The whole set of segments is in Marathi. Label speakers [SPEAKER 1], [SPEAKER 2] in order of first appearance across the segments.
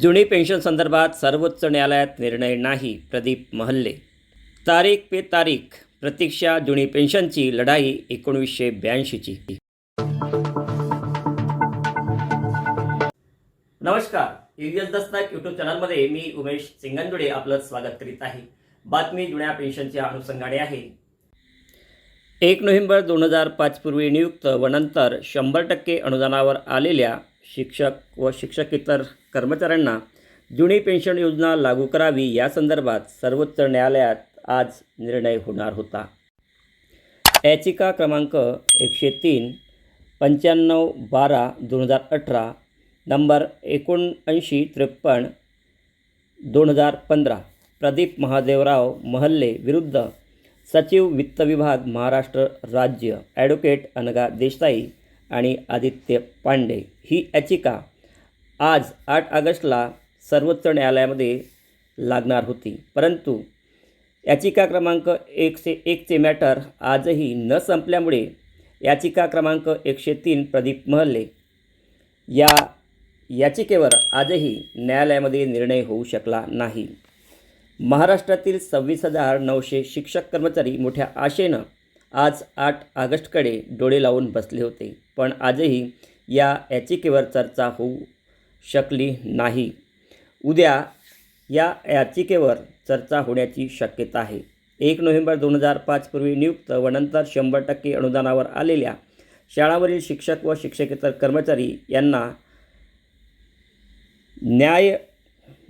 [SPEAKER 1] जुनी पेन्शन संदर्भात सर्वोच्च न्यायालयात निर्णय नाही प्रदीप महल्ले. तारीख पे तारीख प्रतीक्षा जुनी पेन्शनची लढाई एकोणीसशे ब्याऐंशीची. नमस्कार युएस दस्तक यूट्यूब चॅनलमध्ये मी उमेश सिंगंदुडे आपलं स्वागत करीत आहे. बातमी जुन्या पेन्शनच्या अनुषंगाने आहे. एक नोव्हेंबर दोन हजार पाचपूर्वी नियुक्त व नंतर शंभर टक्के अनुदानावर आलेल्या शिक्षक व शिक्षकेतर कर्मचाऱ्यांना जुनी पेन्शन योजना लागू करावी या संदर्भात सर्वोच्च न्यायालयात आज निर्णय होणार होता. याचिका क्रमांक एकशे तीन पंच्याण्णव बारा दोन हजार अठरा नंबर एकोणऐंशी त्रेपन्न दोन हजार पंधरा प्रदीप महादेवराव महल्ले विरुद्ध सचिव वित्त विभाग महाराष्ट्र राज्य ॲडव्होकेट अनगा देसाई आणि आदित्य पांडे ही याचिका आज आठ ऑगस्टला सर्वोच्च न्यायालयामध्ये लागणार होती. परंतु याचिका क्रमांक एकशे एकचे मॅटर आजही न संपल्यामुळे याचिका क्रमांक एकशे तीन प्रदीप महल्ले या याचिकेवर आजही न्यायालयामध्ये निर्णय होऊ शकला नाही. महाराष्ट्रातील सव्वीस हजार नऊशे शिक्षक कर्मचारी मोठ्या आशेनं आज आठ ऑगस्टकडे डोळे लावून बसले होते. पण आजही या याचिकेवर चर्चा होऊ शकली नाही. उद्या या याचिकेवर चर्चा होण्याची शक्यता आहे. एक नोव्हेंबर दोन हजार पाच पूर्वी नियुक्त व नंतर शंभर टक्के अनुदानावर आलेल्या शाळावरील शिक्षक व शिक्षकेतर कर्मचारी यांना न्याय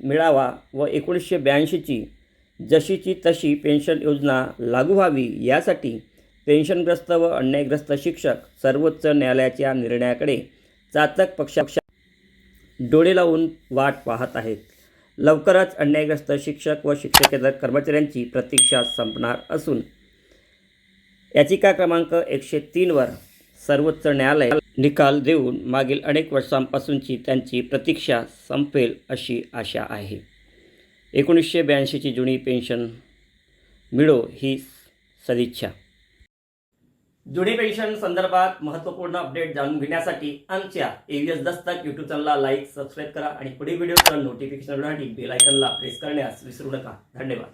[SPEAKER 1] मिळावा व एकोणीसशे ब्याऐंशीची जशीची तशी पेन्शन योजना लागू व्हावी यासाठी पेन्शनग्रस्त व अन्यायग्रस्त शिक्षक सर्वोच्च न्यायालयाच्या निर्णयाकडे चातक पक्षा डोळे लावून वाट पाहत आहेत. लवकरच अन्यायग्रस्त शिक्षक व शिक्षकेतर कर्मचाऱ्यांची प्रतीक्षा संपणार असून याचिका क्रमांक एकशे तीनवर सर्वोच्च न्यायालय निकाल देऊन मागील अनेक वर्षांपासूनची त्यांची प्रतीक्षा संपेल अशी आशा आहे. एकोणीसशे ब्याऐंशीची जुनी पेन्शन मिळो ही सदिच्छा. जुनी पेन्शन संदर्भात महत्त्वपूर्ण अपडेट जाणून घेण्यासाठी आमच्या एव्हीएस दस्तक यूट्यूब चॅनलला लाईक सबस्क्राईब करा आणि पुढील व्हिडिओ नोटिफिकेशनसाठी बेल आयकनला प्रेस करण्यास विसरू नका. धन्यवाद.